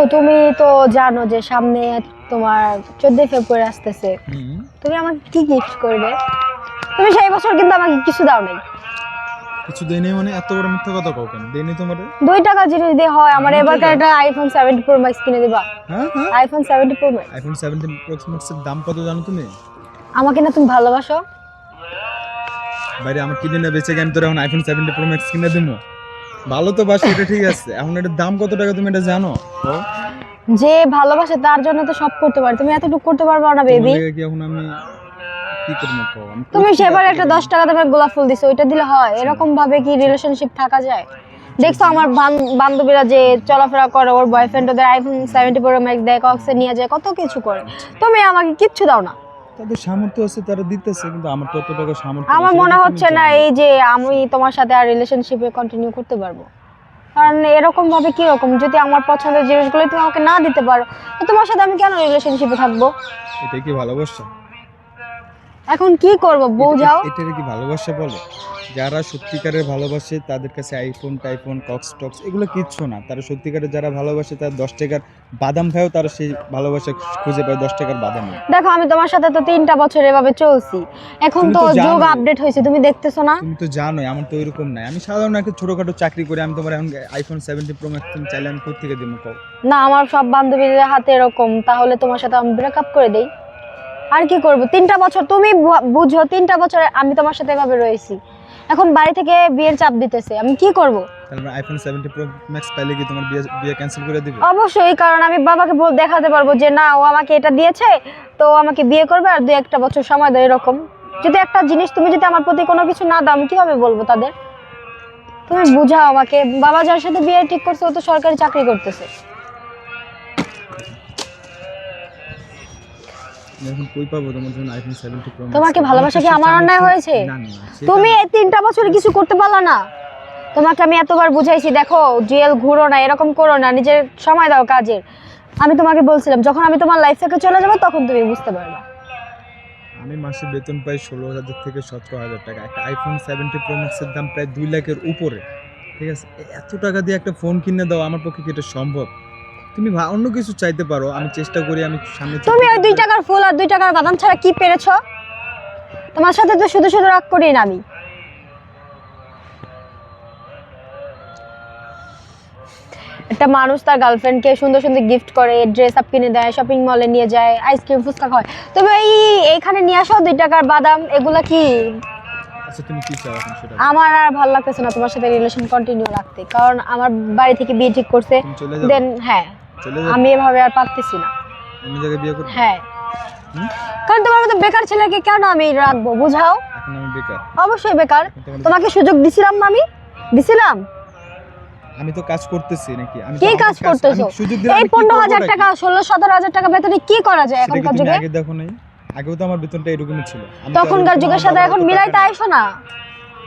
দেখো তুমি তো জানো যে সামনে তোমার চোদ্দই ফেব্রুয়ারি আসতেছে। তুমি আমাকে কি গিফট করবে? তুমি সেই বছর কিন্তু আমাকে কিছু দাও নাই। কিছু দেয়নি মানে এত বড় মিথ্যা কথা কাউ কেন? দেয়নি তোমারে? দুই টাকা জিনিস দিয়ে হয় আমার দুই এবারকার একটা আইফোন সেভেন্টি প্রো ম্যাক্স কিনে দিবা। হ্যাঁ হ্যাঁ। IPhone seventy pro max iPhone seventeen pro ম্যাক্সের দাম কত জানো তুমি? আমাকে না তুমি ভালোবাসো? বাইরে আমার কিনে বেঁচে গেম তোর এখন আইফোন সেভেন্টি প্রো ম্যাক্স কিনে দিবো ভালো তো বাসো এটা ঠিক আছে। এখন এটার দাম কত টাকা তুমি এটা জানো? যে ভালোবাসে তার জন্য তো সব করতে পারে। তুমি এতটুকু করতে পারবে না বেবি কি এখন আমি কি করব তুমি সেবার একটা না। দশ টাকা দামের গোলাপ ফুল দিছো ওইটা দিলে হয়। এরকম ভাবে কি রিলেশনশিপ থাকা যায়? দেখছ আমার বান্ধবীরা যে চলাফেরা করে ওর বয়ফ্রেন্ড ওদের আইফোন সেভেন্টি প্রো ম্যাক্স দেয় কক্সে নিয়ে যায় কত কিছু করে। তুমি আমাকে কিচ্ছু দাও না। তাদের সামর্থ্য আছে তারা দিতেছে কিন্তু আমার তো অত টাকা সামর্থ্য আমার মনে হচ্ছে না এই যে আমি তোমার সাথে আর রিলেশনশিপে কন্টিনিউ করতে পারব। কারণ এরকম ভাবে কি রকম যদি আমার পছন্দের জিনিসগুলো তুমি আমাকে না দিতে পারো তো তোমার সাথে আমি কেন রিলেশনশিপে থাকব? এটা কি ভালোবাসা? এখন কি করব? বউ যাও। এটা কি ভালোবাসা বলে? যারা সত্যিকারের ভালোবাসে তাদের কাছে আইফোন টাইফোন কক্স টক্স এগুলো কিচ্ছু না। তারা সত্যিকারের যারা ভালোবাসে তারা দশ টাকার বাদাম খায়ও তারা সেই ভালোবাসা খুঁজে পায় দশ টাকার বাদাম দেখো আমি তোমার সাথে তো তিনটা বছর এভাবে চলছি। এখন তো যুগ আপডেট হয়েছে তুমি দেখতেছো না? তুমি তো জানোই আমার তো ওইরকম নাই। আমি সাধারণ একটা ছোটখাটো চাকরি করি আমি তোমার এখন আইফোন সেভেন্টি প্রো ম্যাক্স তুমি চাইলে আমি কোথেকে দেবো না আমার সব বান্ধবীদের হাতে এরকম তাহলে তোমার সাথে আমি ব্রেকআপ করে দেই। আর কি করব? তিনটা বছর তুমি বুঝো তিনটা বছর আমি তোমার সাথে এভাবে রয়েছি। এখন বাড়ি থেকে বিয়ের চাপ দিতেছে আমি কি করব? তাহলে আইফোন সেভেন্টি প্রো ম্যাক্স পাইলে কি তোমার বিয়ে বিয়ে ক্যান্সেল করে দিবে? অবশ্যই কারণ আমি বাবাকে বল দেখাতে পারব যে না ও আমাকে এটা দিয়েছে তো ও আমাকে বিয়ে করবে আর দুই একটা বছর সময় দেয় এরকম। যদি একটা জিনিস তুমি যদি আমার প্রতি কোনো কিছু না দাও আমি কীভাবে বলব তাদের? তুমি বুঝাও আমাকে। বাবা যার সাথে বিয়ে ঠিক করছে ও তো সরকারি চাকরি করতেছে। এখন কই পাবো তোমার জন্য আইফোন সেভেন্টি প্রো তোমার কি ভালোবাসা কি আমার অন্যায় হয়েছে? তুমি এই তিনটা বছরে কিছু করতে পারলা না। তোমাকে আমি এতবার বুঝাইছি দেখো জুয়েল ঘুরো না এরকম করো না নিজের সময় দাও কাজের। আমি তোমাকে বলছিলাম যখন আমি তোমার লাইফ থেকে চলে যাব তখন তুমি বুঝতে পারবে। আমি মাসে বেতন পাই ষোলো হাজার থেকে সতেরো হাজার টাকা। একটা আইফোন সেভেন্টি প্রো ম্যাক্সের দাম প্রায় দুই লাখের উপরে। ঠিক আছে? এত টাকা দিয়ে একটা ফোন কিনে দাও আমার পক্ষে কি এটা সম্ভব? তুমি অন্য কিছু চাইতে পারো আমি চেষ্টা করি আমি সামনে তুমি ওই দুই টাকার ফুল আর দুই টাকার বাদাম ছাড়া কি পেরেছ? তোমার সাথে তো শুধু শুধু রাগ করি না আমি। একটা মানুষ তার গার্লফ্রেন্ডকে সুন্দর সুন্দর গিফট করে ড্রেস আপ কিনে দেয় শপিং মলে নিয়ে যায় আইসক্রিম ফুচকা খায়। তবে এই এইখানে নিয়ে আসো দুই টাকার বাদাম এগুলা কি? আচ্ছা তুমি কি চাও এখন সেটা? আমার আর ভালো লাগতেছে না তোমার সাথে রিলেশন কন্টিনিউ রাখতে কারণ আমার বাড়ি থেকে বিয়ে ঠিক করছে দেন হ্যাঁ। আমি এভাবে আর পারতেছি না। জায়গায় বিয়ে করব? হ্যাঁ। কারণ তোমার মতো বেকার ছেলেকে কেন আমি রাখব বুঝাও? এখন আমি বেকার। অবশ্যই বেকার। তোমাকে সুযোগ দিছিলাম না আমি? দিছিলাম? আমি তো কাজ করতেছি নাকি? আমি কি কাজ করতেছো? এই আমি কি পনেরো করব হাজার নাকি? টাকা ষোলো সতেরো হাজার টাকা বেতনে কি করা যায় এখনকার যুগে? আগে দেখো নাই? আগেও তো আমার বেতনটা এরকমই ছিল। তখনকার যুগের সাথে এখন মিলাইতে। আইসো না।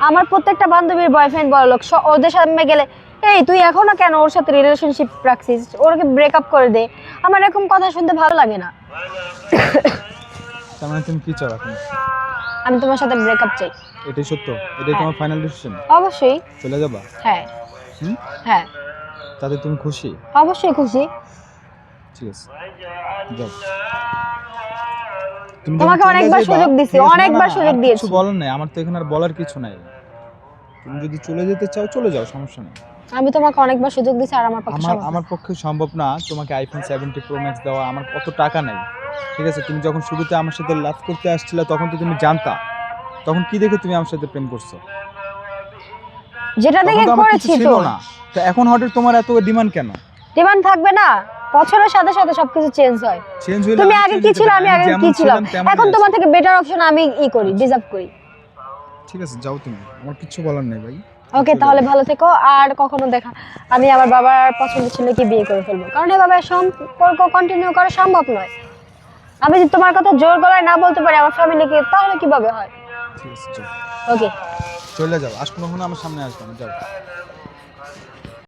আমার প্রত্যেকটা বান্ধবীর বয়ফ্রেন্ড বড় লোক ওদের সামনে গেলে এই তুই এখনও কেন ওর সাথে রিলেশনশিপ রাখছিস? ওরকে ব্রেকআপ করে দে। আমার এরকম কথা শুনতে ভালো লাগে না। তার মানে তুমি কি চাও এখন? আমি তোমার সাথে ব্রেকআপ চাই। এটাই সত্য। এটাই হ্যাঁ। তোমার ফাইনাল ডিসিশন অবশ্যই। চলে যাবা? হ্যাঁ। হ্যাঁ। তাতে তুমি খুশি? অবশ্যই খুশি। ঠিক আছে। যাও। তোমাকে অনেকবার সুযোগ দিছি, অনেকবার সুযোগ দিয়েছি। কিছু বলার নাই। আমার তো এখানে আর বলার কিছু নাই। তুমি যদি চলে যেতে চাও চলে যাও সমস্যা নেই। আমি তোমাকে অনেকবার সুযোগ দিছি আর আমার পক্ষে আমার। আমার পক্ষে সম্ভব না তোমাকে আইফোন সেভেন্টি প্রো ম্যাক্স দেওয়া আমার কত টাকা নাই। ঠিক আছে? তুমি যখন শুরুতে আমার সাথে লাভ করতে আসছিলে তখন তো তুমি জানতা। তখন কি দেখে তুমি আমার সাথে প্রেম করছ? যেটা দেখে করেছি তো। না। তো এখন হঠাৎ তোমার এত ডিমান্ড কেন? ডিমান্ড থাকবে না। বছরের সাথে সাথে সবকিছু চেঞ্জ হয়। চেঞ্জ হইলে তুমি আগে কি ছিল আমি আগে কি ছিলাম এখন তোমার থেকে বেটার অপশন আমি ই করি ডিজার্ভ করি। ঠিক আছে যাও তুমি। আমার কিছু বলার নেই ভাই। ওকে তাহলে ভালো থেকো। আর কখনো দেখা আমি আমার বাবার পছন্দ ছিল কি বিয়ে করে ফেলব। কারণ এভাবে সম্পর্ক কন্টিনিউ করা সম্ভব নয়। আমি যদি তোমার কথা জোর গলায় না বলতে পারি আমার ফ্যামিলিকে তাহলে কীভাবে হয়? ওকে। চলে যাও। আসব কখনো আমার সামনে আসবে যাও